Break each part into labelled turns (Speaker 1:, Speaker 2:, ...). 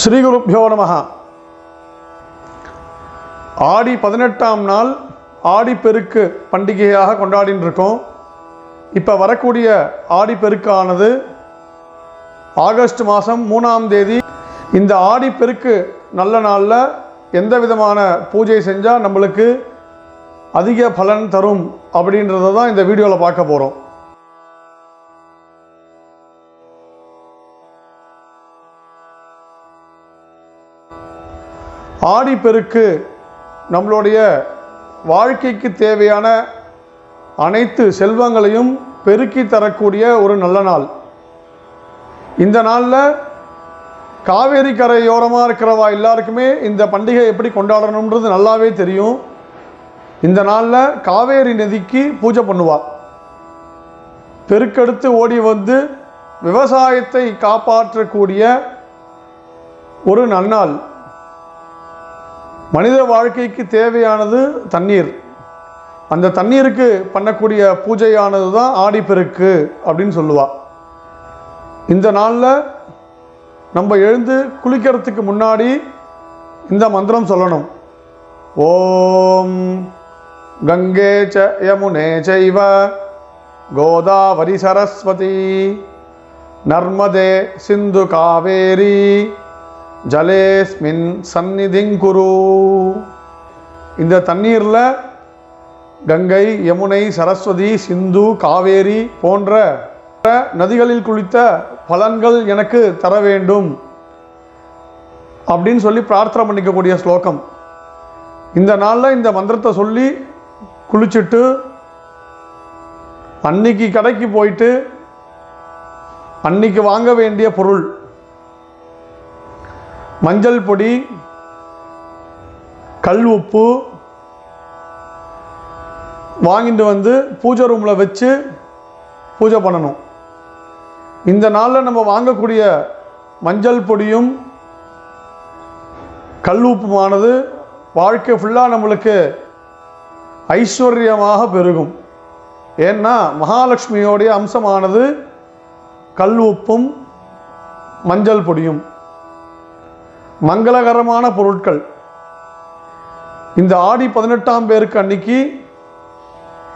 Speaker 1: ஸ்ரீகுருப்பியோ நம. ஆடி பதினெட்டாம் நாள் ஆடிப்பெருக்கு பண்டிகையாக கொண்டாடின்னு இருக்கோம் இப்போ வரக்கூடிய ஆடிப்பெருக்கானது ஆகஸ்ட் மாதம் மூணாம் தேதி. இந்த ஆடிப்பெருக்கு நல்ல நாளில் எந்த விதமான பூஜை செஞ்சால் நம்மளுக்கு அதிக பலன் தரும் அப்படின்றத தான் இந்த வீடியோவில் பார்க்க போகிறோம் ஆடிப்பெருக்கு நம்மளுடைய வாழ்க்கைக்கு தேவையான அனைத்து செல்வங்களையும் பெருக்கி தரக்கூடிய ஒரு நல்ல நாள். இந்த நாளில் காவேரி கரையோரமாக இருக்கிறவா எல்லாருக்குமே இந்த பண்டிகை எப்படி கொண்டாடணுன்றது நல்லாவே தெரியும். இந்த நாளில் காவேரி நதிக்கு பூஜை பண்ணுவாள் பெருக்கெடுத்து ஓடி வந்து விவசாயத்தை காப்பாற்றக்கூடிய ஒரு நன்னாள் மனித வாழ்க்கைக்கு தேவையானது தண்ணீர். அந்த தண்ணீருக்கு பண்ணக்கூடிய பூஜையானது தான் ஆடிப்பெருக்கு அப்படின்னு சொல்லுவா. இந்த நாளில் நம்ம எழுந்து குளிக்கிறதுக்கு முன்னாடி இந்த மந்திரம் சொல்லணும். ஓம் கங்கே ச யமுனே செய்வ கோதாவரி சரஸ்வதி நர்மதே சிந்து காவேரி ஜலேஸ்மின் சந்நிதிங்குரு இந்த தண்ணீரில் கங்கை யமுனை சரஸ்வதி சிந்து காவேரி போன்ற நதிகளில் குளித்த பலன்கள் எனக்கு தர வேண்டும் அப்படின்னு சொல்லி பிரார்த்தனை பண்ணிக்கக்கூடிய ஸ்லோகம். இந்த நாளில் இந்த மந்திரத்தை சொல்லி குளிச்சுட்டு அன்னைக்கு கடைக்கு போயிட்டு அன்னைக்கு வாங்க வேண்டிய பொருள் மஞ்சள் பொடி கல் உப்பு வாங்கிட்டு வந்து பூஜை ரூமில் வச்சு பூஜை பண்ணணும். இந்த நாளில் நம்ம வாங்கக்கூடிய மஞ்சள் பொடியும் கல் உப்புமானது வாழ்க்கை ஃபுல்லாக நம்மளுக்கு ஐஸ்வர்யமாக பெருகும். ஏன்னா மகாலட்சுமியோடைய அம்சமானது கல் உப்பும் மஞ்சள் பொடியும். மங்களகரமான பொருட்கள். இந்த ஆடி பதினெட்டாம் பேருக்கு அன்னைக்கு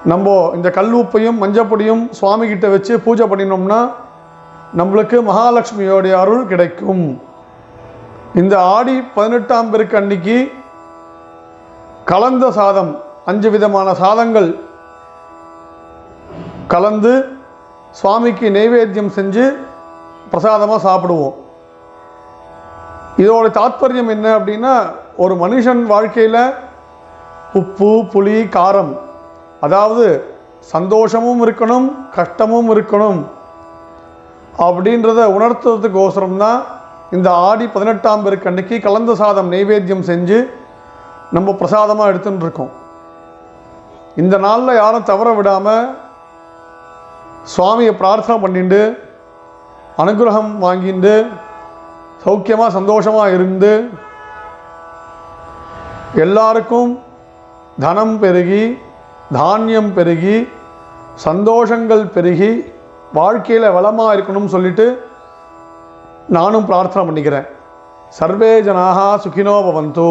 Speaker 1: நம்ம இந்த கல் உப்பையும் மஞ்சப்பொடியும் சுவாமிகிட்ட வச்சு பூஜை பண்ணினோம்னா நம்மளுக்கு மகாலட்சுமியோடைய அருள் கிடைக்கும். இந்த ஆடி பதினெட்டாம் பேருக்கு அன்னைக்கு கலந்த சாதம் அஞ்சு விதமான சாதங்கள் கலந்து சுவாமிக்கு நைவேத்தியம் செஞ்சு பிரசாதமாக சாப்பிடுவோம். இதோட தாத்பரியம் என்ன அப்படின்னா ஒரு மனுஷன் வாழ்க்கையில் உப்பு புளி காரம் அதாவது சந்தோஷமும் இருக்கணும் கஷ்டமும் இருக்கணும் அப்படின்றத உணர்த்துறதுக்கோசரம் தான் இந்த ஆடி பதினெட்டாம் பேருக்கு அன்னைக்கு கலந்த சாதம் நைவேத்தியம் செஞ்சு நம்ம பிரசாதமாக எடுத்துன்னு இருக்கோம். இந்த நாளில் யாரும் தவற விடாமல் சுவாமியை பிரார்த்தனை பண்ணிட்டு அனுகிரகம் வாங்கிட்டு சௌக்கியமாக சந்தோஷமாக இருந்து எல்லாருக்கும் தனம் பெருகி தானியம் பெருகி சந்தோஷங்கள் பெருகி வாழ்க்கையில் வளமாக இருக்கணும்னு சொல்லிட்டு நானும் பிரார்த்தனை பண்ணிக்கிறேன். சர்வே ஜனாக சுகினோ பவந்தோ.